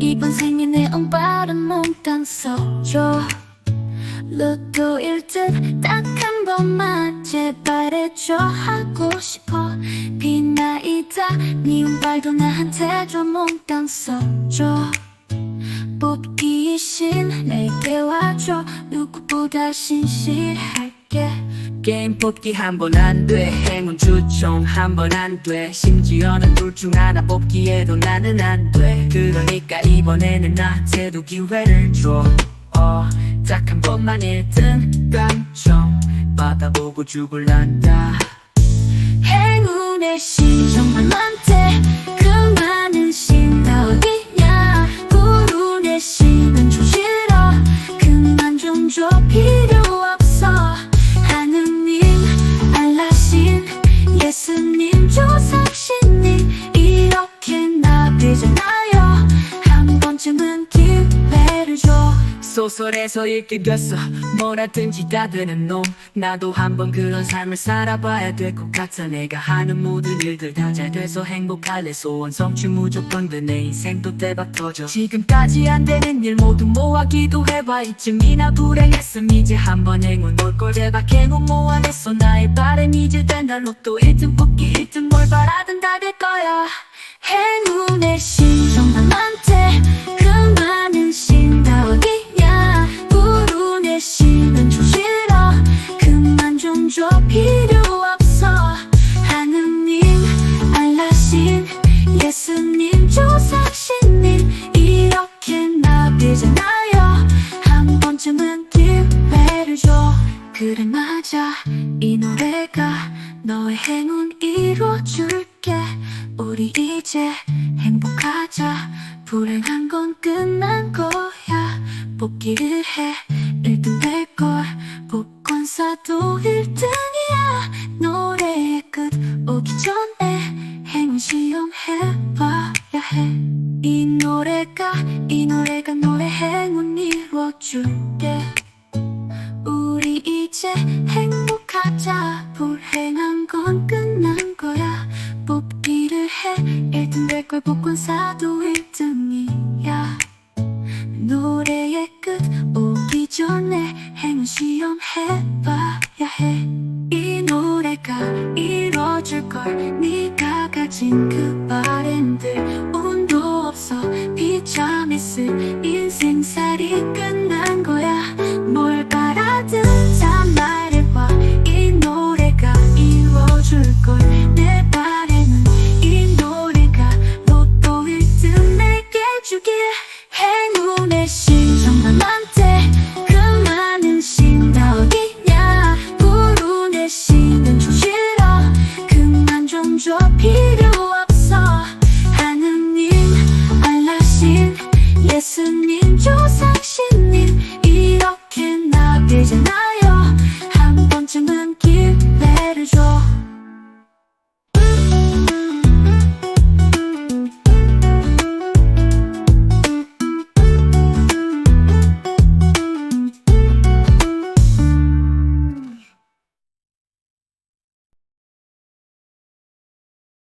이번 생에 엉바른 몽땅 써줘. 로또 1등 딱한 번만 제발 해줘. 하고 싶어. 빛나이다 네 운발도 나한테 좀 몽땅 써줘. 뽑기 신 내게 와줘. 누구보다 신실할게. 게임 뽑기 한 번 안 돼. 행운 주총 한번 안 돼. 심지어는 둘 중 하나 뽑기에도 나는 안 돼. 그러니까 이번에는 나한테도 기회를 줘딱 한 번만 1등 깡총 받아보고 죽을란다 소설에서 읽게 됐어. 뭐라든지 다 되는 놈. 나도 한번 그런 삶을 살아봐야 될 것 같아. 내가 하는 모든 일들 다 잘 돼서 행복할래. 소원 성취 무조건 돼. 내 인생도 대박 터져. 지금까지 안 되는 일 모두 모아 기도해봐. 이쯤이나 불행했음. 이제 한번 행운 올걸 대박 행운 모아냈어 나의 바람 이제 된다 로또 1등 뽑기 1등 뭘 바라든 다 될 거야. 행운의 신 정말 많대 줘. 필요 없어. 하느님 알라신 예수님 조상신님 이렇게 나비잖아요. 한 번쯤은 기회를 줘. 그래 맞아. 이 노래가 너의 행운 이뤄줄게. 우리 이제 행복하자. 불행한 건 끝난 거야. 뽑기를 해. 1등 될걸 복권사도 1등이야. 노래의 끝. 오기 전에 행운 시험 해봐야 해. 이 노래가 이 노래가 너의 행운 이뤄줄게. 우리 이제 행복하자. 불행한 건 끝난 거야. 뽑기를 해. 1등 될 걸 복권 사도 해봐야 해